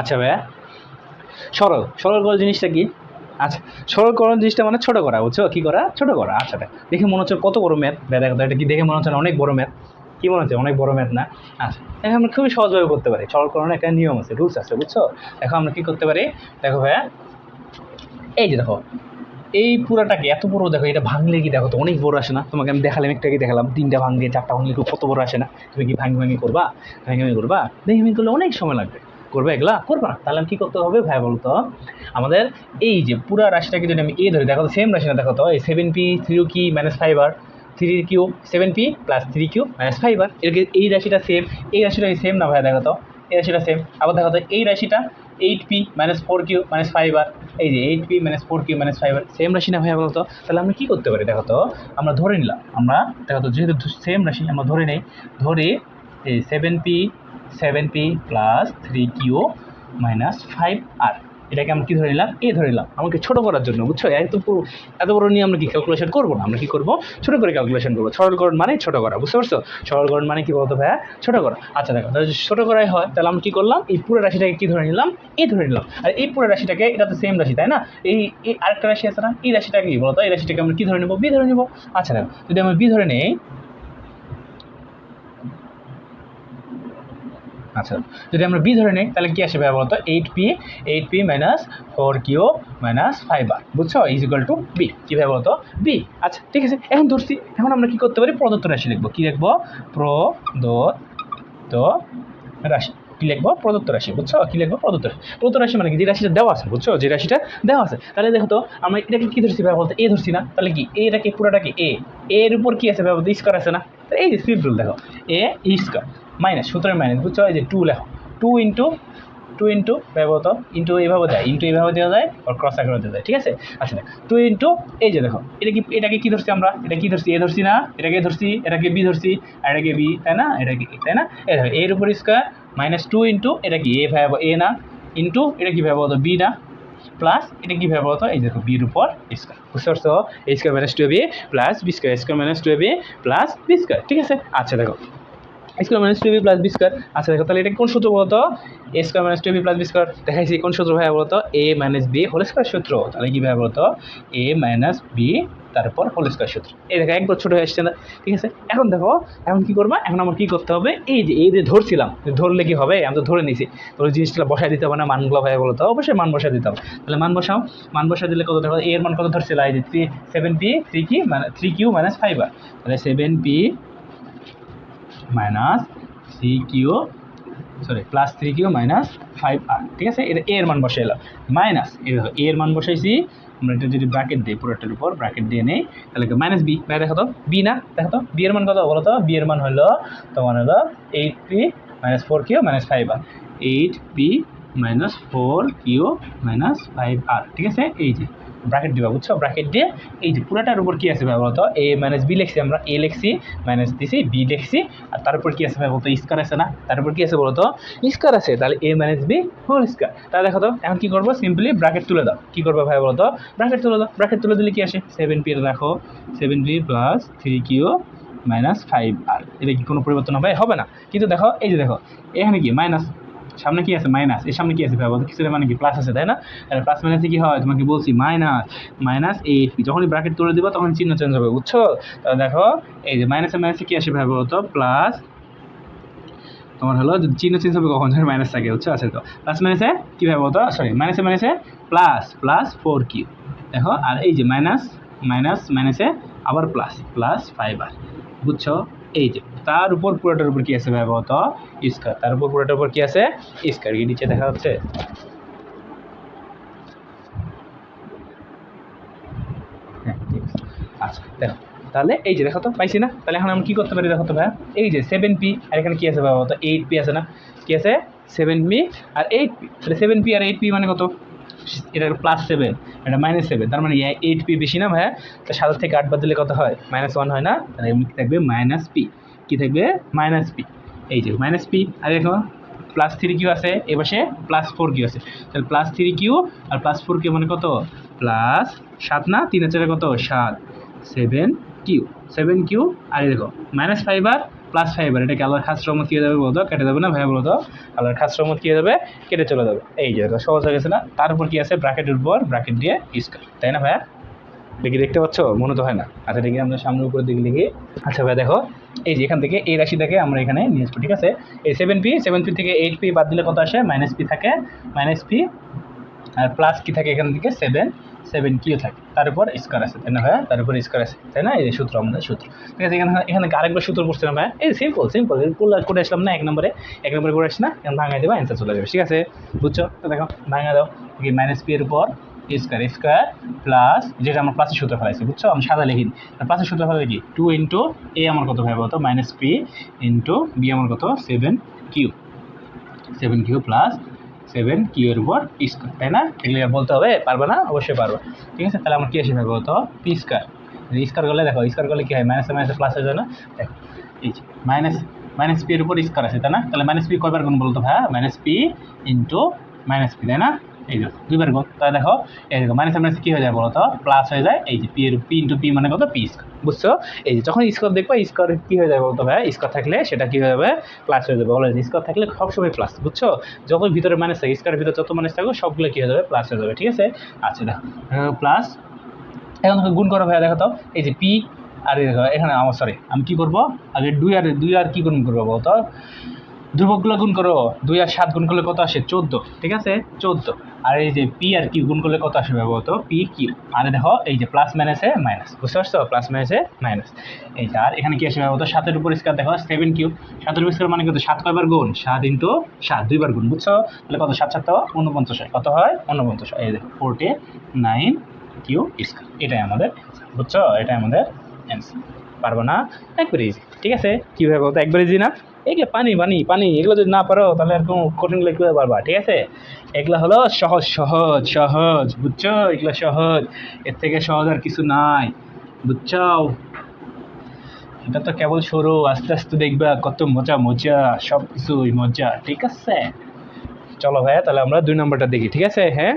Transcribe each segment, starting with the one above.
আচ্ছা ভাইয়া। সরল সরল করার জিনিসটা কি? আচ্ছা সরল করার জিনিসটা মানে ছোট করা, বুঝছ? কি করা? ছোট করা আচ্ছা দেখ মনে হচ্ছে কত বড় ম্যাথ। ভাই দেখো, এটা কি দেখে মনে হচ্ছে অনেক বড় ম্যাথ। কি মনে হচ্ছে? অনেক বড় ম্যাথ না? আচ্ছা দেখো আমরা খুবই সহজভাবে করতে পারি। সরলকরণের একটা নিয়ম আছে রুলস আছে, বুঝছ? দেখো আমরা কি করতে পারি? দেখো ভাইয়া, এই যে দেখো, এই পুরাটাকে এত বড় দেখো, এটা ভাঙলে কি দেখো তো অনেক বড় আসে না? তোমাকে আমি দেখালাম একটাকে দেখালাম? তিনটা ভাঙলে, চারটা ভাঙলে কত বড় আসে না? তুমি কি ভাঙি ভাঙি করবা? ভাঙি ভাঙি করবা? দেখি ভাঙি করলে অনেক সময় লাগবে। করবে এগুলা করবা না। তাহলে কি করতে হবে ভাই বলতো? আমাদের এই যে পুরা রাশিটাকে যদি আমি এ ধরি, দেখো সেম রাশি না, দেখো তো, এই seven p three q minus five r three q seven p plus three q minus five r এর এই রাশিটা সেম এই রাশিটা সেম না ভাই, দেখো তো? এই রাশিটা সেম আবার দেখো তো, এই রাশিটা eight p minus four q minus five r এই যে eight p minus four q minus five r same রাশি না ভাইয়া বলতো? তাহলে আমরা কী করতে পারি, দেখো তো? আমরা ধরে নিলাম, আমরা, দেখো তো, যেহেতু সেম রাশি, আমরা ধরে নেই, ধরে এই seven p seven p plus three q minus five r এটাকে আমরা কী ধরে নিলাম? এ ধরে নিলাম। আমাকে ছোটো করার জন্য, বুঝছ? এত এত বড় নিয়ে আমরা কি ক্যালকুলেশন করব না? আমরা কী করব? ছোটো করে ক্যালকুলেশন করব। সরলকরণ মানে ছোটো করা, বুঝতে পারছ? সরলকরণ মানে কি বলতো ভাইয়া? ছোটো করা। আচ্ছা দেখো, তাহলে ছোটো করাই হয়, তাহলে আমরা কী করলাম? এই পুরো রাশিটাকে কী ধরে নিলাম? এ ধরে নিলাম। আর এই পুরো রাশিটাকে, এটা তো সেম রাশি, তাই না? এই এই আরেকটা রাশি আছে না? এই রাশিটাকে কি বলতো? এই রাশিটাকে আমরা কী ধরে নেব? বি ধরে নেব। আচ্ছা দেখো, যদি আমরা বি ধরে নেই আচ্ছা যদি আমরা বি ধরে নিই, তাহলে কি আসবে বলতো? Eight p eight p minus four q minus five r বুঝছ? ইজ ইকুয়াল টু বি কীভাবে বলতো? বি আচ্ছা ঠিক আছে, এখন ধরছি, এখন আমরা কি করতে পারি? প্রদত্ত রাশি লিখব, কী লিখব? প্রদত্ত রাশি, কী লিখব? প্রদত্ত রাশি, বুঝছ? কী লিখব? প্রদত্ত রাশি প্রদত্ত রাশি মানে কি? যে রাশিটা দেওয়া আছে, বুঝছ? যে রাশিটা দেওয়া আছে, তাহলে দেখো তো, আমরা এটাকে কী ধরছি ভাই বলতে? এ ধরছি না, তাহলে কি? এটাকে পুরোটাকে এ এর উপর কি আছে ভাই বলতে? স্কোয়ার আছে না? এই যে সিম্পল দেখো এ স্কোয়ার মাইনাস সুতরাং মাইনাস বুঝছ এই যে টু লেখো। টু ইন্টু টু ইন্টু ব্যবহৃত ইন্টু এইভাবে দেয় ইন্টু এইভাবে দেওয়া যায় আর ক্রস আকারে দেওয়া যায়, ঠিক আছে? আচ্ছা দেখ টু ইন্টু এই যে দেখো, এটা কি, এটাকে কি ধরছি আমরা? এটা কি ধরছি? এ ধরছি না, এটাকে ধরছি, এটাকে বি ধরছি, আর এটাকে বি তাই না? এটাকে তাই না? এ দেখো এর উপর স্কোয়ার মাইনাস টু ইন্টু এটা কি এ ভাবে এ না? ইন্টু এটা কি ভাবে বি না? প্লাস এটা কি ভাবে বলতো? এই দেখো বির উপর স্কোয়ার বুঝতে পারছ? A square minus two b plus b square square minus two b plus b square ঠিক আছে? আচ্ছা দেখো। Square minus two b plus b square আচ্ছা দেখো, তাহলে এটা কোন সূত্র বলতো? A square minus two b plus b square দেখাইছি, কোন সূত্র ভাইয়া বলতো? A minus b whole square সূত্র। তাহলে কি ভাইয়া বলতো? এ মাইনাস বি তারপর হোল স্কোয়ার সূত্র। এই দেখো, একবার ছোটো হয়ে আসছে না। ঠিক আছে? এখন দেখো, এখন কি করবা? এখন আমার কি করতে হবে? এই যে এই যে ধরছিলাম ধরলে কি হবে? আমি তো ধরে নিছি। তোর জিনিসটা বসাই দিতে হবে না, মানগুলো ভাইয়া বলতো? অবশ্যই মান বসাই দিতে হবে। তাহলে মান বসাও। মান বসাই দিলে কত দেখো? এর মান কত ধরছিল এই যে থ্রি সেভেন পি থ্রি কি? মানে three q minus five r তাহলে seven p minus three q sorry plus three q minus five r ঠিক আছে? এটা এর মান বসে এলাম। মাইনাস দেখো এর মান বসাইছি। আমরা এটা যদি ব্র্যাকেট দিই, পুরোটার উপর ব্র্যাকেট দিয়ে নেই, তাহলে মাইনাস বি ভাই, দেখো তো বি না? দেখো তো বি এর মান কত, বলো তো? বি এর মান হলো, তোমার হলো eight p minus four q minus five r eight p minus four q minus five r ঠিক আছে? এই যে ব্র্যাকেট দিবা, বুঝছ? ব্র্যাকেট দিয়ে এই যে পুরোটার উপর কি আছে ভাই বলতো? এ মাইনাস বি লিখছি আমরা এ লিখছি মাইনাস দিছি বি লিখছি, আর তার উপর কি আছে ভাই বলতো? স্কোয়ার আছে না? তার উপর কি আছে বলতো? স্কোয়ার আছে। তাহলে a minus b whole square তাহলে দেখো তো, এখন কি করব? সিম্পলি ব্র্যাকেট তুলে দাও। কি করব ভাই বলতো? ব্র্যাকেট তুলে দাও। ব্র্যাকেট তুলে দিলে কি আসে? সেভেন পি দেখো seven p plus three q minus five r এটা কি কোনো পরিবর্তন হবে? হবে না। কিন্তু দেখো, এই যে দেখো, এখানে কি? মাইনাস সামনে কি আছে? মাইনাস এর সামনে কি আছে ভাই? বলতো কিছু মানে কি প্লাস আছে, তাই না? তাহলে প্লাস মাইনাসে কি হয়? তোমাকে বলছি মাইনাস মাইনাস এইট পি যখনই ব্র্যাকেট তুলে দিবা, তখন চিহ্ন চেঞ্জ হবে, বুঝছ? তাহলে দেখো, এই যে মাইনাসে মাইনাসে কি আসে ভাই বলতো? প্লাস তোমার হলো চিহ্ন চেঞ্জ হবে কখন? যখন মাইনাস থাকে, বুঝছ? আছে তো। প্লাস মাইনাসে কী ভাবে বলতো? সরি মাইনাসে মাইনাসে প্লাস প্লাস ফোর কিউ দেখো, আর এই যে মাইনাস মাইনাস মাইনাসে আবার প্লাস প্লাস ফাইভ আর, বুঝছ? এই যে, তার উপর পুরোটার উপর কি আছে বলতো স্কোয়ার। তার উপর পুরোটার উপর কি আছে? স্কোয়ার। কি নিচে দেখা যাচ্ছে। হ্যাঁ আচ্ছা দেখো। তাহলে এই যে, দেখো তো, পাইছি না? তাহলে এখন আমি কী করতে পারি, দেখো তো ভাই এই যে সেভেন পি আর এখানে কী আছে বলতো এইট পি আছে না? কী আছে? সেভেন পি আর এইট পি তাহলে সেভেন পি আর এইট পি মানে কত? এটা প্লাস সেভেন এটা মাইনাস সেভেন তার মানে এইট পি বেশি না ভাইয়া? তো সাত থেকে আট বাদ দিলে কত হয়? মাইনাস ওয়ান হয় না? তাহলে এমনি থাকবে? মাইনাস পি কী থাকবে? মাইনাস পি এই যে মাইনাস পি আর দেখো প্লাস থ্রি কিউ আছে, এ পাশে প্লাস ফোর কিউ আছে। তাহলে প্লাস থ্রি কিউ, আর প্লাস ফোর কিউ মানে কত? প্লাস সাত না? তিন চারে কত? সাত। Seven q. সেভেন কিউ, আর দেখো minus five r plus five r এটাকে আল্লাহর খাস রহমত কী যাবে বলতো, কেটে যাবে না ভাই বলতো? আল্লাহর খাস রহমত কী যাবে কেটে চলে যাবে। এই যে সহজ হয়ে গেছে না? তার উপর কি আছে? ব্র্যাকেটের উপর ব্র্যাকেট দিয়ে স্কোয়ার তাই না ভাইয়া? দেখি, দেখতে পাচ্ছ? মনে তো হয় না। আচ্ছা দেখি আমরা সামনের উপরে দিকে লিখি আচ্ছা ভাই দেখো। এই যে, এখান থেকে এই রাশিটাকে আমরা এখানে নিয়ে আসব, ঠিক আছে? এই সেভেন পি সেভেন পি থেকে এইট পি বাদ দিলে কত আসে? মাইনাস পি থাকে। মাইনাস পি আর প্লাস কি থাকে এখান থেকে? সেভেন সেভেন কিউ থাকে তার উপর স্কোয়ার আছে, তাই না ভাইয়া? তার উপর স্কোয়ার আছে, তাই না? এই সূত্র, আমাদের সূত্র। ঠিক আছে, এখানে এখানে আরেকবার সূত্র করছিলাম ভাইয়া। এই সিম্পল সিম্পল করে আসলাম না, এক নম্বরে। এক নম্বরে করে আসি না, এখন ভাঙাই দেবো অ্যান্সার চলে যাবে, ঠিক আছে? বুঝছ? দেখো ভাঙা দাও। মাইনাস পি এর উপর স্কোয়ার স্কোয়ার প্লাস যেটা আমরা প্লাসের সূত্র ফেলাইছি, বুঝছ? আমি সাদা লিখি প্লাসের সূত্র ফেলাই কি? টু ইন্টু এ আমার কত ভাই বলতো? মাইনাস পি ইন্টু বি আমার কত? Seven q. Seven q plus seven কিউর উপর স্কোয়ার তাই না? এগুলো বলতে হবে, পারবে না? অবশ্যই পারব। ঠিক আছে, তাহলে আমার কী আসে থাকবে বলতো? পি স্কোয়ার করলে দেখো স্কোয়ার করলে কী হয়? মাইনাসে মাইনাসে প্লাস হয়ে যায় না? দেখো, এই যে মাইনাস মাইনাস পি এর উপর স্কোয়ার আছে, তাই না? তাহলে মাইনাস পি কয়বার গুণ বলতো ভাই minus p into minus p তাই না? এই যে, দুইবার গুণ তাহলে দেখো, এই দেখো মাইনাস মাইনাস কী হয়ে যায় বলো তো প্লাস হয়ে যায়, এই যে পি এর পি ইন্টু পি মানে কত? পি স্কোয়ার বুঝছ? এই যে, যখন স্কোয়ার দেখব স্কোয়ার কী হয়ে যাবে বলতো ভাই? স্কোয়ার থাকলে সেটা কী হয়ে যাবে? প্লাস হয়ে যাবে। বলো স্কোয়ার থাকলে সবসময় প্লাস বুঝছ? যত ভিতরে মাইনাস থাকে স্কোয়ারের ভিতরে যত মাইনাস থাকবে সবগুলো কী হয়ে যাবে? প্লাস হয়ে যাবে, ঠিক আছে? আচ্ছা দেখো প্লাস এখন দেখো গুণ করো ভাইয়া, দেখো তো। এই যে পি আর এখানে আমার সরি আমি কী করব? আগে দুই আর দুই আর কী গুণ করব বলতো? ধ্রুবকগুলো গুণ করো, দুই আর সাত গুণ করলে কত আসে? চোদ্দ। ঠিক আছে? চোদ্দ। আর এই যে পি আর কিউ গুণ করলে কত আসে বলতো পি কিউ। আর দেখো, এই যে প্লাস মাইনাসে মাইনাস বুঝতে পারছ? প্লাস মাইনাসে মাইনাস এই যে, আর এখানে কি আসে বলতো সাতের উপর স্কোয়ার দেখো সেভেন কিউ। সাতের উপর স্কোয়ার মানে কিন্তু সাত কয়বার গুণ? সাত ইন্টু সাত, দুইবার গুণ, বুঝছ? তাহলে কত? সাত সাত উনপঞ্চাশ হয়। কত হয়? উনপঞ্চাশ এই দেখো ফোরটি নাইন কিউ স্কোয়ার এটাই আমাদের বুঝছ? এটাই আমাদের অ্যান্সার পারব না? একবারে ইজি ঠিক আছে? কীভাবে বলতো? একবারে ইজি না? এগুলো পানি পানি পানি, এগুলো যদি না পারো তাহলে এরকম কঠিনগুলো কীভাবে পারবা? ঠিক আছে? এগুলো হলো সহজ সহজ সহজ, বুঝছ? এগুলো সহজ। এর থেকে সহজ আর কিছু নাই বুঝছ এটা তো কেবল শুরু, আস্তে আস্তে দেখবা কত মজা মজা সব কিছুই মজা, ঠিক আছে? চলো ভাইয়া, তাহলে আমরা দুই নম্বরটা দেখি, ঠিক আছে? হ্যাঁ?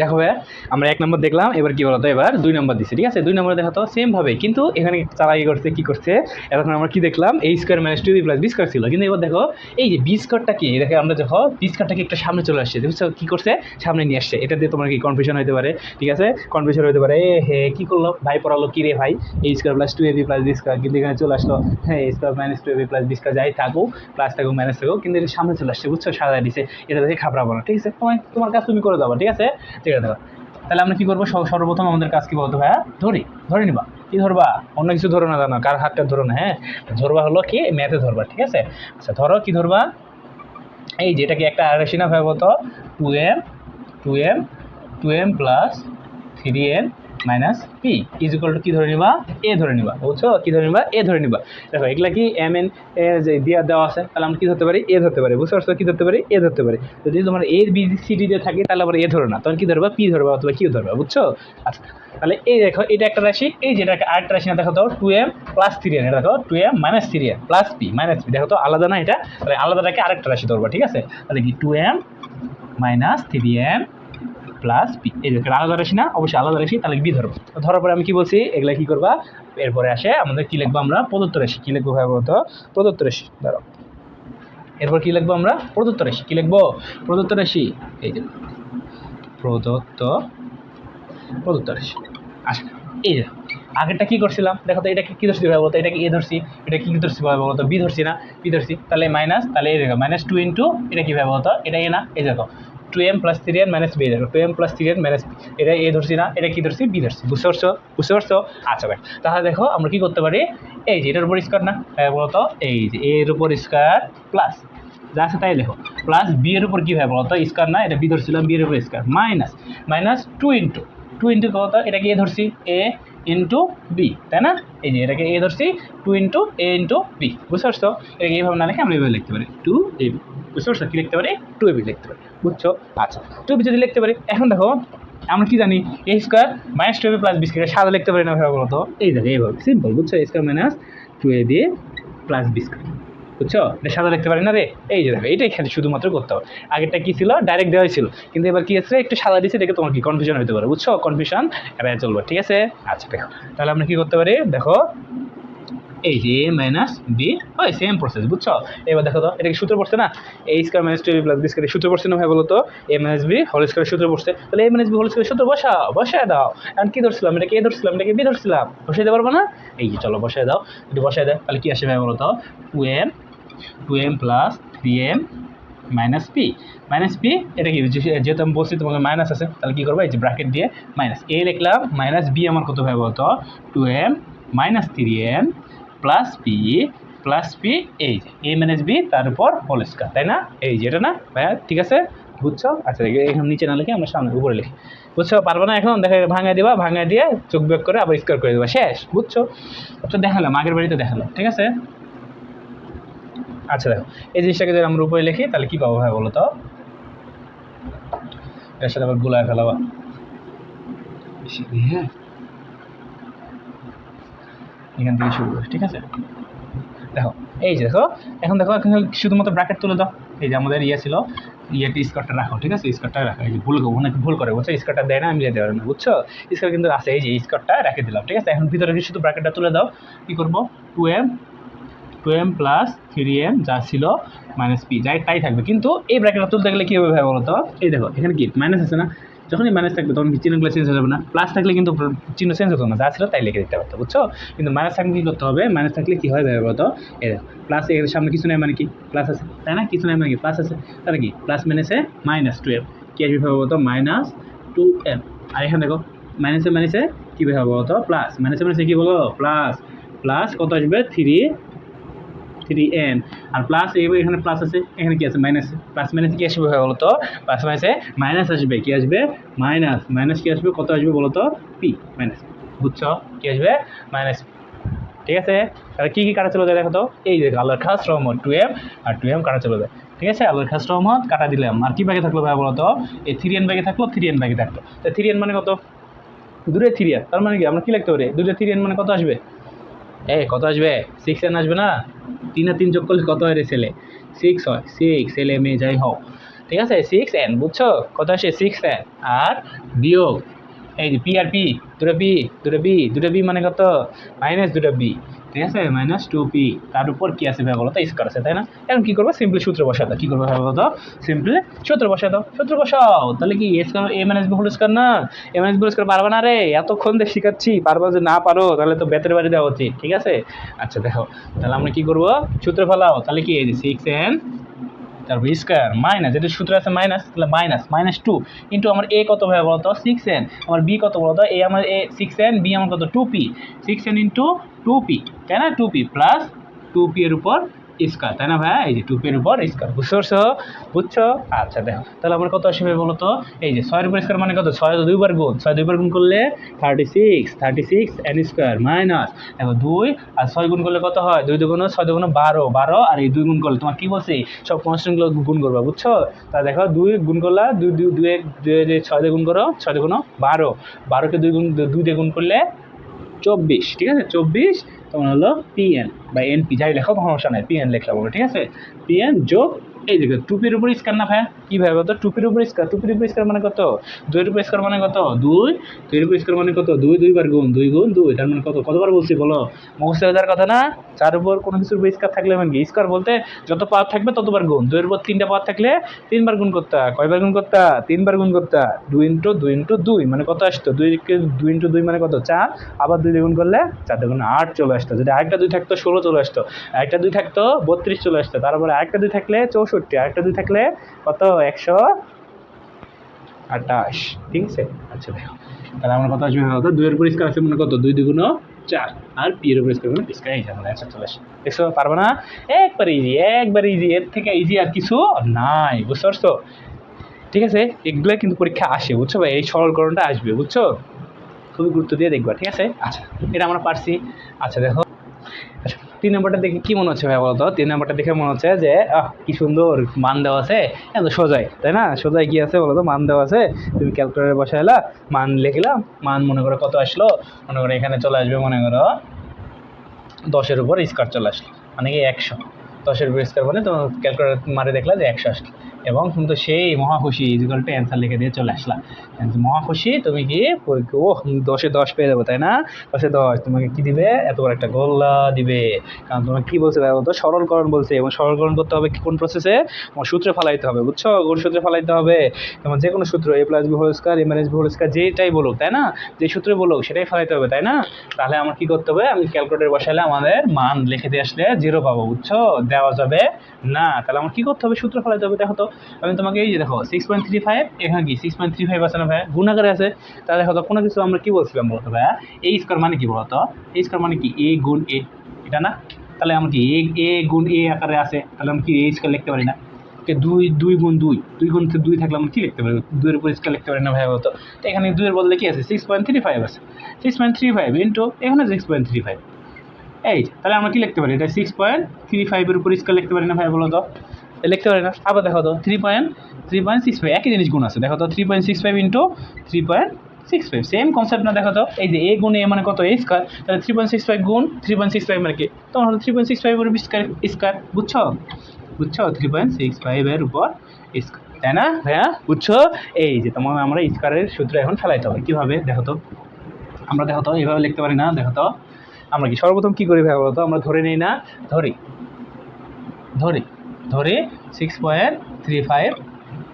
দেখো ভাইয়া, আমরা এক নম্বর দেখলাম, এবার কি বলতো, এবার দুই নম্বর দিচ্ছি ঠিক আছে? দুই নম্বর সেম ভাবে, কিন্তু এখানে চালাই করছে, কি করছে? এখন আমরা কি দেখলাম? এই square minus two b plus b square ছিল। কিন্তু এবার দেখো, এই যে বি কি? দেখে, আমরা দেখো বি স্কোয়ারটাকে একটা সামনে চলে আসছে, বুঝছ? কি করছে? সামনে নিয়ে আসছে। এটা দিয়ে তোমার কি কনফিউশন হতে পারে, ঠিক আছে? কনফিউশন হতে পারে, এ হে, কি করল? ভাই পড়ালো কি রে ভাই? এই square plus two a b plus b কিন্তু এখানে চলে আসলো হ্যাঁ এই square minus two a b plus b যাই থাকুক প্লাস থাকুক মাইনাস থাকুক, কিন্তু এটা সামনে চলে আসছে, বুঝছ? সাদা দিছে। এটা দেখে খাবড়াবো না, ঠিক আছে? তোমার তোমার কাজ তুমি করে দেবো ঠিক আছে? আছে দেখো তাহলে আমরা কি করব? সর্বপ্রথম আমাদের কাজ কি বলতো ভাইয়া? ধরি, ধরে নিবা। কি ধরবা? অন্য কিছু ধরো না জানো কার হাতটা ধরো না হ্যাঁ? ধরবা হলো কি, ম্যাথে ধরবা, ঠিক আছে? আচ্ছা ধরো কি ধরবা? এই যেটা কি একটা আর না ভাই বলতো? Two m two m two m plus three m minus p is equal to কী ধরে নিবা? এ ধরে নিবা। বুঝছ? কী ধরে নিবা? এ ধরে নিবা। দেখো, এগুলা কি এম এন যে দিয়া দেওয়া আছে, তাহলে আমরা কী ধরতে পারি? এ ধরতে পারি। বুঝতে পারছ কী ধরতে পারি? এ ধরতে পারি। যদি তোমার এ বি সি ডি দিয়ে থাকে, তাহলে আবার এ ধরো না। তখন কী ধরবা? পি ধরবা অথবা কিউ ধরবা। বুঝছ? আচ্ছা তাহলে এই দেখো, এটা একটা রাশি। এই যেটা আরেকটা রাশি না, দেখো তো two m plus three n এটা দেখো two m minus three n plus p minus p দেখো তো, আলাদা না এটা? তাহলে আলাদাটাকে আরেকটা রাশি ধরবা, ঠিক আছে? তাহলে কি two m minus three m plus p এই যে আলাদা রাশি না, অবশ্যই আলাদা রাশি, তাহলে বি ধরবো। ধরার পরে আমি কি বলছি? এগুলা কি করবা? এরপরে আসে আমাদের কি লিখব আমরা? প্রদত্ত রাশি। কি লিখব ভাই বলতো? প্রদত্ত রাশি। ধরো। এরপর কি লিখব আমরা? প্রদত্ত রাশি। কি লিখব? প্রদত্ত রাশি। এই যে, প্রদত্ত প্রদত্ত রাশি। আচ্ছা এই যে, আগেরটা কি করছিলাম? দেখো তো, এটাকে কি ধরছি বলতো? এটাকে এ ধরছি, এটা কি ধরছি বলতো? বি ধরছি না, বি ধরছি। তাহলে মাইনাস তাহলে এই দেখো মাইনাস টু ইন্টু এটা কি বলতো? এটা এ না, এই দেখো। Two m plus three n minus b দেখো two m plus three n minus b এটা এ ধরছি না, এটা কি ধরছি? বি ধরছি। বুঝতে পারছ? বুঝতে পারছ? আচ্ছা তাহলে দেখো, আমরা কি করতে পারি? এই যে, এটার উপর স্কোয়ার না? ভাই বলতো, এই যে এর উপর স্কোয়ার প্লাস যা আছে তাই দেখো প্লাস বি এর উপর কী হয় বলতো? স্কোয়ার না, এটা বি ধরছিলাম বি এর উপর square minus minus two into two into কত? এটাকে এ ধরছি? এ ইন্টু বি তাই না? এই যে, এটাকে এ ধরছি two into a into b বুঝতে পারছ? এটাকে এইভাবে না লিখে আমরা এইভাবে লিখতে পারি। টু এ বি বুঝতে পারছ কী লিখতে পারি? টু এ বি লিখতে পারি। বুঝছ? আচ্ছা টু বি যদি লিখতে পারি, এখন দেখো, আমরা কি জানি? A square minus two a b plus b square সাদা লিখতে পারি না ভাবে বলতো? এই দেখো এইভাবে সিম্পল বুঝছ? A square minus two a b plus b square বুঝছ? সাদা লিখতে পারি না রে? এই যে দেখো এইটাই খালি শুধুমাত্র করতে হবে। আগেরটা কি ছিল? ডাইরেক্ট দেওয়া ছিল। কিন্তু এবার কি আছে একটু সাদা দিচ্ছে দেখে তোমার কি কনফিউশন হতে পারে, বুঝছ? কনফিউশন এবার চলবে, ঠিক আছে? আচ্ছা দেখো, তাহলে আমরা কি করতে পারি? দেখো এই যে এ মাইনাস বি হয় সেম প্রসেস বুঝছ? এবার দেখো তো, এটা কি সূত্র পড়ছে না? A square minus two b plus b square সূত্র পড়ছে না ভাই বলো তো a minus b whole square সূত্র পড়ছে। তাহলে a minus b whole square সূত্র বসাও, বসায় দাও। এখন কি ধরছিলাম? এটা কে ধরছিলাম, এটাকে বি ধরছিলাম। বসাই দিতে পারব না? এই যে চলো, বসায় দাও। একটু বসায় দাও তাহলে কি আসে ভাই বলো তো two m two m plus three m minus p minus p এটা কি? যেহেতু আমি বলছি তোমাকে মাইনাস আছে, তাহলে কী করব? এই যে ব্র্যাকেট দিয়ে মাইনাস এ লিখলাম মাইনাস বি আমার কত ভাই বলতো? Two m minus three m plus p plus p এই যে এ মাইনাস বি তার উপর হোল তাই না? এই যে এটা না? ভাইয়া, ঠিক আছে? বুঝছ? আচ্ছা এখানে নিচে না লিখে আমরা সামনে, উপরে লিখি। বুঝছ? পারব না এখন? দেখা ভাঙায় দিবা, ভাঙায় দিয়ে চোখ বেক করে আবার স্কোয়ার করে দেবা। শেষ, বুঝছ? তো দেখালাম, আগের বাড়িতে দেখালাম, ঠিক আছে? আচ্ছা দেখো, এই জিনিসটাকে যদি আমরা উপরে লিখি, তাহলে কী পাবো ভাই বলো তো? এর সাথে আবার গুলায় ফেলাবা। হ্যাঁ? এখান থেকে শুরু করি, ঠিক আছে? দেখো, এই যে দেখো, এখন দেখো, এখন শুধুমাত্র ব্র্যাকেট তুলে দাও। এই যে আমাদের ইয়ে ছিল ইয়েটি স্কার্টটা রাখো, ঠিক আছে? স্কার্টটা রাখো, এই যে ভুল অনেক ভুল করে বুঝছ স্কার্টটা দেয় না, আমি পারি না, বুঝছ? স্কার্ট কিন্তু আছে, এই যে স্কার্টটা রেখে দিলাম, ঠিক আছে? এখন ভিতরে শুধু ব্র্যাকেটটা তুলে দাও, কী করব? Two m two m plus three m যা ছিল মাইনাস পি যাই, তাই থাকবে। কিন্তু এই ব্র্যাকেটটা তুলতে গেলে কী হবে বলো তো এই দেখো, এখানে কি মাইনাস আছে না? যখনই মাইনাস থাকবে, তখন চিহ্নগুলো চেঞ্জ হয়ে যাবে না? প্লাস থাকলে কিন্তু চিহ্ন চেঞ্জ হতো না, যা ছিল তাই লিখে দিতে পারতো, বুঝছ? কিন্তু মাইনাস থাকলে কী করতে হবে? মাইনাস থাকলে কী হয় ভাই বলো তো? এই প্লাস এর সামনে কিছু নেই মানে কি? প্লাস আছে, তাই না? কিছু নেই মানে কি? প্লাস আছে, তাহলে কি? প্লাস মাইনাসে মাইনাস টু এম কী আসবে বলতো মাইনাস টু এম আর এখানে দেখো মাইনাসে মাইনাসে কী ভাবে বলতো প্লাস মাইনাসে মাইনাসে কী বলো? প্লাস প্লাস কত আসবে? থ্রি থ্রি এন আর প্লাস এইবার এখানে প্লাস আছে, এখানে কি আছে? মাইনাস প্লাস মাইনাস কি আসবে ভাই বলতো? প্লাস মাইনাসে মাইনাস আসবে। কি আসবে? মাইনাস মাইনাস কি আসবে? কত আসবে বলতো? পি মাইনাস বুঝছ? কি আসবে? মাইনাস ঠিক আছে? তাহলে কী কী কাটা চলে যায় দেখো তো? এই যে আল্লাহর খাস রহমত টু এম আর টু এম কাটা চলে যায়। ঠিক আছে? আল্লাহর খাস রহমত, কাটা দিলাম। আর কি ব্যাগে থাকল ভাই বলতো? এই থ্রি এন ব্যাগে থাকল থ্রি এন ব্যাগে থাকল। তো থ্রি এন মানে কত? দূরে থ্রি এন তার মানে কি? আমরা কি লিখতে পারি? দূরে থ্রি এন মানে কত আসবে? এ, কত আসবে? সিক্স এন আসবে না? তিন আর তিন যোগ করলে কত হয় রে ছেলে? সিক্স হয় সিক্স ছেলে মেয়ে যাই হোক। ঠিক আছে? সিক্স এন বুঝছ? কত আসে? সিক্স এন আর বিয়োগ, এই যে পি আর পি দুটো বি দুটো বি দুটো বি মানে কত? মাইনাস দুটো বি ঠিক আছে? মাইনাস টু পি তার উপর কি আছে ভাই বলো তো? স্কোয়ার আছে, তাই না? এখন কী করব? সিম্পলি সূত্র বসা দাও কী করব তো? সিম্পলি সূত্র বসা দাও সূত্র বসাও। তাহলে কি S a minus b whole square না? A minus b whole square পারবা না রে? এতক্ষণ দিয়ে শিখাচ্ছি, পারবা যদি না পারো, তাহলে তো বেতের বাড়ি দেওয়া উচিত, ঠিক আছে? আচ্ছা দেখো। তাহলে আমরা কী করব? সূত্র ফেলাও। তাহলে কি এই যে সিক্স এন তারপর স্কোয়ার মাইনাস এটা সূত্র আছে মাইনাস তাহলে মাইনাস মাইনাস টু ইন্টু আমার এ কত ভাবে বলতো? সিক্স এন আমার বি কত বলতো? এ আমার এ সিক্স এন বি আমার কত? Two p six n into two p তাই না? Two p plus two p এর উপর স্কোয়ার তাই না ভাই? এই যে টু পি উপর স্কোয়ার বুঝতে পারছ? বুঝছ? আচ্ছা দেখো, তাহলে আমার কত আসবে বলো তো? এই যে ছয়ের উপর স্কোয়ার মানে কত? ছয় তো দুইবার গুণ। ছয় দুইবার গুণ করলে thirty six thirty six n square minus দেখো, দুই আর ছয় গুণ করলে কত হয়? দুই দুগুণ ছয় দুগুণ বারো বারো আর এই দুই গুণ করলে, তোমার কি বলছি? সব কনস্ট্যান্টগুলো গুণ করবা, বুঝছ? তা দেখো, দুই গুণ করলা, দুই দুই দুই এক দুই ছয় দিয়ে গুণ করো, ছয় দিয়ে গুণ বারো। বারোকে দুই গুণ, দুই দিয়ে গুণ করলে চব্বিশ, ঠিক আছে? চব্বিশ তোমার হলো পিএন বা এনপি যাই লেখো সমস্যা নাই। পিএন লেখলাম ঠিক আছে? পিএন যোগ এই দেখো, টুপির উপর স্কার না ভাইয়া? কী ভাই বলতো? টুপির উপর স্কার, টুপির উপর স্কার মানে কত? দুইয়ের উপর স্কার মানে কত? দুই। দুইয়ের উপর স্কার মানে কত? দুই, দুইবার গুণ, দুই গুণ, দুই। তার মানে কত? কতবার বলছি বলো? মুখস্থ হয়ে কথা না? চার উপর কোনো কিছুর উপর স্কার থাকলে মানে কি? বলতে যত পাওয়ার থাকবে ততবার গুণ। দুইয়ের উপর তিনটা পাওয়ার থাকলে তিনবার গুণ করতে। কয়বার গুণ করতে? তিনবার গুণ করতে। দুই ইন্টু দুই ইন্টু, দুই। মানে কত আসতো? দুই দুই ইন্টু দুই মানে কত? চার। আবার দুই দ্বিগুণ করলে চার দ্বিগুণ আট চলে আসতো। যদি আরেকটা দুই থাকতো, ষোলো চলে আসতো। একটা দুই থাকতো, বত্রিশ চলে আসতো। তারপরে আরেকটা দুই থাকলে চৌষট্টি আরেকটা দুই থাকলে কত? একশো আটাশ ঠিক আছে? আচ্ছা দেখো। তাহলে আমার কত আসবে? কত দুইয়ের পরিষ্কার আছে মানে কত? দুই দ্বিগুণ চার। আর পি এর পরিষ্কার মানে পরিষ্কার এই যে আমার অ্যান্সার চলে আসে। দেখছ, পারব না? একবার ইজি একবার ইজি এর থেকে ইজি আর কিছু নাই, বুঝতে পারছ? ঠিক আছে? এগুলো কিন্তু পরীক্ষা আসে, বুঝছ ভাই? এই সরলকরণটা আসবে, বুঝছ? খুবই গুরুত্ব দিয়ে দেখবা, ঠিক আছে? আচ্ছা এটা আমরা পারছি। আচ্ছা দেখো। আচ্ছা তিন নম্বরটা দেখে কি মনে হচ্ছে ভাই বলতো তিন নম্বরটা দেখে মনে হচ্ছে যে, আহ, কি সুন্দর মান দেওয়া আছে। এত সোজাই, তাই না? সোজাই কি আছে বলতো মান দেওয়া আছে। তুমি ক্যালকুলেটারে এলা, মান লিখলাম মান মনে করো কত আসলো? মনে করো এখানে চলে আসবে, মনে করো দশের উপর স্কোয়ার চলে আসলো মানে কি একশো। দশের স্কোয়ার মানে তোমার ক্যালকুলেটার মারে দেখলা যে একশো আসলো এবং তুমি তো সেই মহাখুশি ইজিকাল টু অ্যান্সার লিখে দিয়ে চলে আসলাম কিন্তু মহা তুমি কি ও দশে দশ পেয়ে যাব, তাই না? দশে দশ, তোমাকে কি দিবে? এত বড় একটা গোল্লা দিবে। কারণ তোমাকে কি বলছে তো সরলকরণ বলছে। এবং সরলকরণ করতে হবে কোন প্রসেসে তোমার সূত্রে ফালাইতে হবে, বুঝছ? কোন সূত্রে ফালাইতে হবে? তোমার যে কোনো সূত্র a plus b whole square m minus b whole যেটাই বলুক, তাই না? যে সূত্রে বলুক, সেটাই ফালাইতে হবে, তাই না? তাহলে আমার কী করতে হবে? আমি ক্যালকুলেটার বসালে আমাদের মান লিখে দিয়ে আসলে জিরো পাবো, বুঝছ? দেওয়া যাবে। না, তাহলে আমার কি করতে হবে? সূত্র ফলাইতে হবে। দেখো তো, আমি তোমাকে এই যে দেখো সিক্স পয়েন্ট থ্রি ফাইভ এখানে কি? সিক্স পয়েন্ট থ্রি ফাইভ আছে না ভাই গুণাকারে আছে। তাহলে দেখো তো, কোনো কিছু আমরা কি বলছিলাম বলতো ভাই এই স্কোয়ার মানে কি বলতো? এই স্কোয়ার মানে কি? এ গুণ এ এটা না? তাহলে আমার কি এ এ গুণ এ আকারে আছে? তাহলে আমি কি এ স্কোয়ার লিখতে পারি না? দুই দুই গুণ দুই দুই গুণ দুই থাকলে আমরা কি লিখতে পারি? দুইয়ের উপর স্কোয়ার লিখতে পারি না ভাই বলতো? তো এখানে দুইয়ের বদলে কি আছে? সিক্স পয়েন্ট থ্রি ফাইভ আছে। Six point three five into এখানে সিক্স পয়েন্ট থ্রি ফাইভ এই যে, তাহলে আমরা কি লিখতে পারি? এটা সিক্স পয়েন্ট থ্রি ফাইভের উপর স্কোয়ার লিখতে পারি না ভাই বলো তো? লিখতে পারি না? আবার দেখো তো three point three point six five একই জিনিস গুণ আছে। দেখো তো three point six five into three point six five same concept না দেখো তো? এই যে এ গুণ এ মানে কত? এ স্কোয়ার তাহলে থ্রি পয়েন্ট সিক্স ফাইভ গুণ থ্রি পয়েন্ট সিক্স ফাইভ মানে কি? তোমার হলো থ্রি পয়েন্ট সিক্স ফাইভের উপর স্কোয়ার স্কোয়ার বুঝছ? বুঝছ? থ্রি পয়েন্ট সিক্স ফাইভের উপর স্কোয়ার তাই না ভাইয়া? বুঝছ? এই যে তোমার আমরা স্কোয়ারের সূত্র এখন ফেলাইতে হবে। কীভাবে? দেখো তো। আমরা দেখো তো এইভাবে লিখতে পারি না দেখো তো। আমরা কি সর্বপ্রথম কী করি ভাই বলতো? আমরা ধরে নিই না, ধরি। ধরি। ধরে six point three five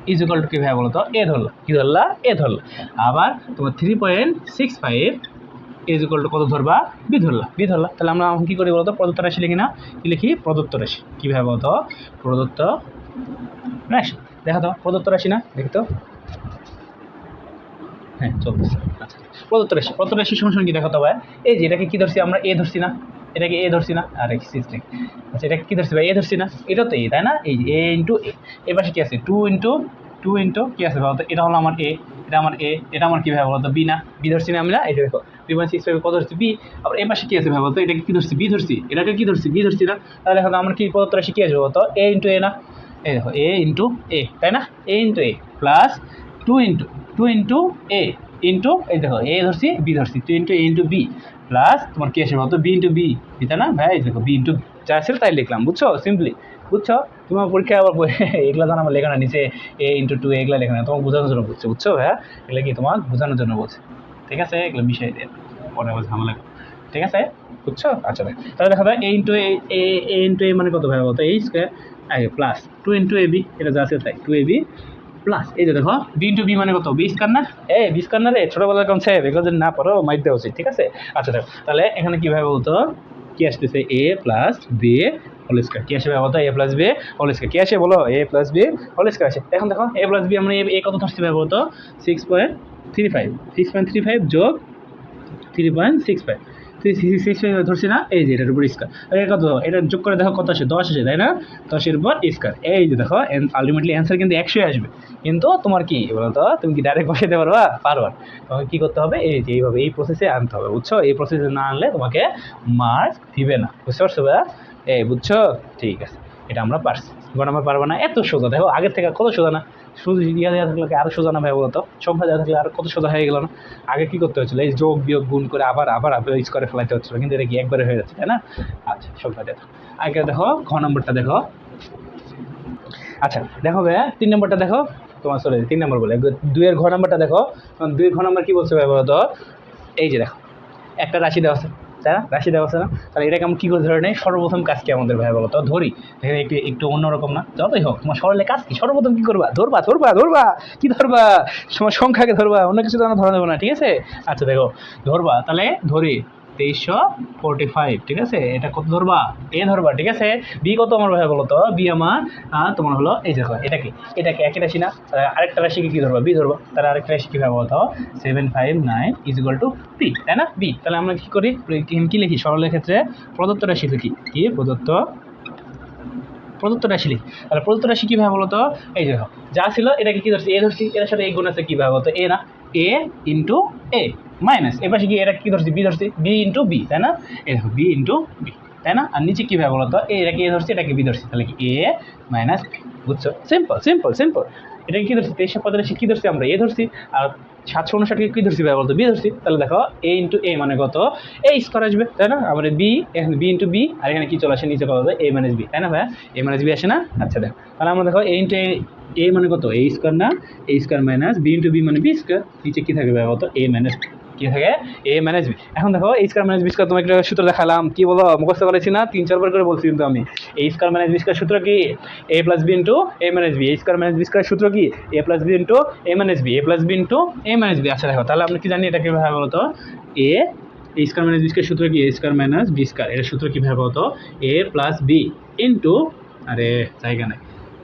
is equal to কী ভাই বলতো? এ ধরলো। কী ধরলা? এ ধরলো। আবার তোমার three point six five is equal to কত ধরবা? বি ধরলা। বি ধরলা। তাহলে আমরা কী করি বলতো? প্রদত্ত রাশি লিখি না। কি লিখি? প্রদত্ত রাশি। কীভাবে বলতো? প্রদত্ত রাশি। দেখো তো, প্রদত্ত রাশি না? দেখি তো। হ্যাঁ চলতেছে। আচ্ছা প্রদত্ত রাশি প্রদত্ত রাশি সমান কি দেখাতে হবে এই যে, এটাকে কি ধরছি আমরা? এ ধরছি না। এটাকে এ ধরছি না। আর সিস্টেম আচ্ছা এটাকে কি ধরছি ভাই? এ ধরছি না। এটা তো এ, তাই না? এই এ ইন্টু এ পাশে কি আছে? টু ইন্টু টু ইন্টু কি আছে বলতো? এটা হলো আমার এ, এটা আমার এ, এটা আমার কি ভাই বলতো? বি না। বি ধরছি না আমি না? এটা দেখো থ্রি পয়েন্ট সিক্স কত ধরছি? বি। আবার এ পাশে কি আছে ভাই বলতো? এটাকে কি ধরছি? বি ধরছি। এটাকে কি ধরছি? বি ধরছি না। তাহলে তো আমার কি প্রদত্ত রাশি কি আসবে বলতো? এ ইন্টু এ না? এই দেখো, এ ইন্টু এ, তাই না? A into a plus two into two into a into এই দেখো এ ধরছি বি ধরছি two into a into b plus তোমার কি আসে বলতো বি ইন্টু বি তাই না? ভাই দেখো বি ইন্টু যা ছিল তাই লিখলাম, বুঝছ? সিম্পলি বুঝছ? তোমার পরীক্ষায় আবার এগুলা তো আমার লেখা না নিচে এ ইন্টু টু এগুলা লেখা না তোমাকে বোঝানোর জন্য বলছে, বুঝছ ভাইয়া? এগুলো কি তোমার বোঝানোর জন্য বলছে, ঠিক আছে? এগুলো মিশাই দিয়ে পরে আবার ঝামেলা। ঠিক আছে? বুঝছ? আচ্ছা ভাই, তাহলে দেখা যায় এ ইন্টু এ এ ইন্টু এ মানে কত ভাই বলতো? এই square plus two into a b এটা যা আছে তাই টু এ বি প্লাস এই যে দেখো বি ইন্টু বি মানে কত? বি স্কার না এ বি স্কার না রে ছোটোবেলার কনসেপ্ট এগুলো যদি না পারো মাইট দেওয়া উচিত, ঠিক আছে? আচ্ছা দেখো, তাহলে এখানে কীভাবে বলতো? কি আসতেছে a plus b whole square কি আসবে বলতো a plus b whole square কি আসে, বলো এ প্লাস বি হোল আসে। এখন দেখো এ প্লাস বি আমরা এ কত ধরছি ভাই, বলতো? Six point three five six point three five যোগ three point six five three six ধরছি না? এই যে এটার উপর স্কার এটা কত? এটা যোগ করে দেখো কত আসে? দশ আসে, তাই না? দশের উপর স্কার এই যে দেখো আলটিমেটলি অ্যান্সার কিন্তু একশোই আসবে। কিন্তু তোমার কি? বলতো তুমি কি ডাইরেক্ট বসাইতে পারবা? পারবা। তোমাকে কী করতে হবে? এই যে এইভাবে এই প্রসেসে আনতে হবে, বুঝছ? এই প্রসেসে না আনলে তোমাকে মার্কস দিবে না। বুঝতে পারছ ভাইয়া এই বুঝছ? ঠিক আছে। এটা আমরা পারছি। এবার আমরা পারব না? এত সোজা। দেখো, আগের থেকে কত সোজা না? শুধু ইয়া দেওয়া থাকলে আরও সোজা না ভাই বলতো? সংখ্যা দেওয়া থাকলে আর কত সোজা হয়ে গেল না? আগে কী করতে হচ্ছিল এই যোগ, বিয়োগ, গুণ করে আবার আবার ইউজ করে ফেলাইতে হচ্ছিল। কিন্তু এটা কি একবারে হয়ে যাচ্ছে, তাই না? আচ্ছা সংখ্যা দেখো আগে দেখো, ঘ নম্বরটা দেখো। আচ্ছা দেখো ভাইয়া, তিন নম্বরটা দেখো। তোমার সরি তিন নম্বর বলে। দুইয়ের ঘ নম্বরটা দেখো। দুইয়ের ঘ নম্বর কী বলছে ভাই বলতো? এই যে দেখো, একটা রাশি দেওয়া আছে। তাই না রাশি দেওয়া আছে না তাহলে এটাকে আমরা কী করে ধরে নেই? সর্বপ্রথম কাজ কি আমাদের ভাই তো? ধরি। একটু একটু অন্যরকম না? যতই হোক, তোমার সরলে কাজ কি? সর্বপ্রথম কী করবা? ধরবা ধরবা ধরবা। কি ধরবা? তোমার সংখ্যাকে ধরবা। অন্য কিছু তো ধরা দেবো না, ঠিক আছে? আচ্ছা দেখো, ধরবা। তাহলে ধরি। তেইশশো ফোরটি ফাইভ ঠিক আছে? এটা কত ধরবা? এ ধরবা, ঠিক আছে? বি কত আমার ভাই বলো তো বি আমার তোমার হলো এই দেখো এটা কি? এটা কি একই রাশি না? আরেকটা রাশিকে কি ধরবা? বি ধরবা। তাহলে আরেকটা রাশি কীভাবে বলতো? Seven five nine is equal to b তাই না? বি তাহলে আমরা কী করি? কি লিখি? সরলের ক্ষেত্রে প্রদত্ত রাশি লিখি। কি? প্রদত্ত প্রদত্ত রাশি লিখি। তাহলে প্রদত্ত রাশি কীভাবে বলতো? এই যে দেখো, যা ছিল এটাকে কী ধরছি? এ ধরছি, এর সাথে এই গুণ আছে কীভাবে বলতো? এ না? এ ইন্টু এ মাইনাস এ পাশে কি এটা কী ধরছি? বি ধরছি? বি ইন্টু বি তাই না? এই দেখো বি ইন্টু বি তাই না? আর নিচে কীভাবে বলতো? এ এটাকে এ ধরছি? এটাকে বি ধরছি। তাহলে কি এ মাইনাস বুঝছ? সিম্পল সিম্পল সিম্পল এটা কি ধরছি? তেইশশো পঁয়তাল্লিশে কী ধরছি? আমরা এ ধরছি। আর সাতশো উনষাটকে কী ধরছি? ভাই বলতো বি ধরছি। তাহলে দেখো এ ইন্টু এ মানে কত? এ স্কোয়ার আসবে, তাই না? আমার বি এখানে বি ইন্টু বি আর এখানে কি চলে আসে? নিচে কত? এ মাইনাস বি তাই না ভাই এ মাইনাস বি আসে না? আচ্ছা দেখ। তাহলে আমরা দেখো এ ইন্টু এ এ মানে কত? এ স্কোয়ার না? A square minus b into b মানে বি স্কোয়ার নিচে কী থাকবে? ভাই কত এ মাইনাস কি থাকে? এ মাইনাস বি এখন দেখো, এই স্কোয়ার মাইনাস বি স্কোয়ার তোমাকে একটা সূত্র দেখালাম। কি বলো? মুখস্থ করেছি না? তিন চারবার করে বলছি কিন্তু আমি। এই স্কোয়ার মাইনাস বি স্কোয়ার সূত্র কি? A plus B into A minus B এই স্কোয়ার মাইনাস বি স্কোয়ার সূত্র কি? A plus B into A minus B A plus B into A minus B আচ্ছা দেখো, তাহলে আপনি কি জানি এটা কীভাবে বলতো? A A square minus B square সূত্র কি? A square minus B square এর সূত্র কীভাবে বলতো? এ প্লাস বি ইন্টু আরে, জায়গা নাই।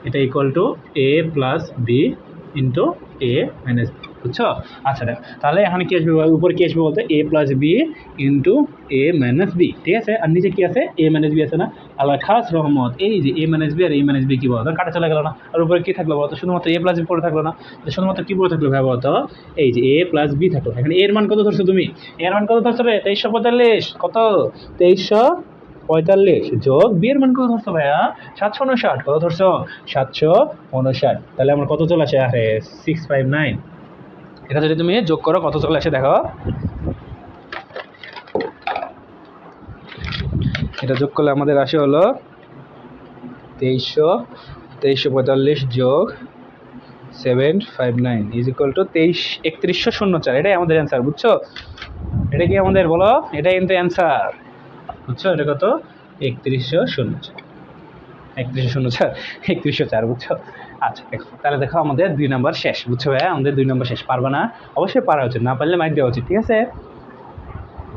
এটা equal to A plus B into A minus বুঝছ? আচ্ছা দেখ, তাহলে এখানে কি আসবে? উপরে কি আসবে বলতে? A plus B into A minus B ঠিক আছে? আর নিচে কি আছে? এ মাইনাস বি আছে না? আল্লাহ খাস রহমত। এই যে এ মাইনাস বি আর এ মাইনাস বি কি বলতো? কাটা চলে গেল না। আর উপরে কি থাকল বলতো? শুধুমাত্র এ প্লাস বি পড়ে থাকল না। শুধুমাত্র কি পড়ে থাকল ভাই বলতো? এই যে এ প্লাস বি থাকল। এখানে এর মান কত ধরছো তুমি? এর মান কত ধরছো রে? তেইশশো পঁয়তাল্লিশ। কত? তেইশশো পঁয়তাল্লিশ। যোগ বিয়ের মান কত ধরছো ভাইয়া? সাতশো উনষাট কত ধরছো? সাতশো উনষাট তাহলে আমার কত চলে আসে? আরে সিক্স ফাইভ নাইন এটা যদি তুমি যোগ করো, কত চলে আসে দেখো। এটা যোগ করলে আমাদের আসে হলো তেইশশো তেইশশো পঁয়তাল্লিশ যোগ seven five nine is equal to তেইশ, একত্রিশশো শূন্য চার। এটাই আমাদের অ্যান্সার বুঝছ? এটা কি আমাদের বলো? এটাই কিন্তু অ্যান্সার বুঝছ? এটা কত? একত্রিশশো শূন্য চার। একত্রিশশো শূন্য চার একত্রিশশো চার, বুঝছ? আচ্ছা দেখো, তাহলে দেখো আমাদের দুই নম্বর শেষ, বুঝছ ভাইয়া? আমাদের দুই নম্বর শেষ, পারবা না? অবশ্যই পারা উচিত, না পারলে মাইক দেওয়া উচিত, ঠিক আছে?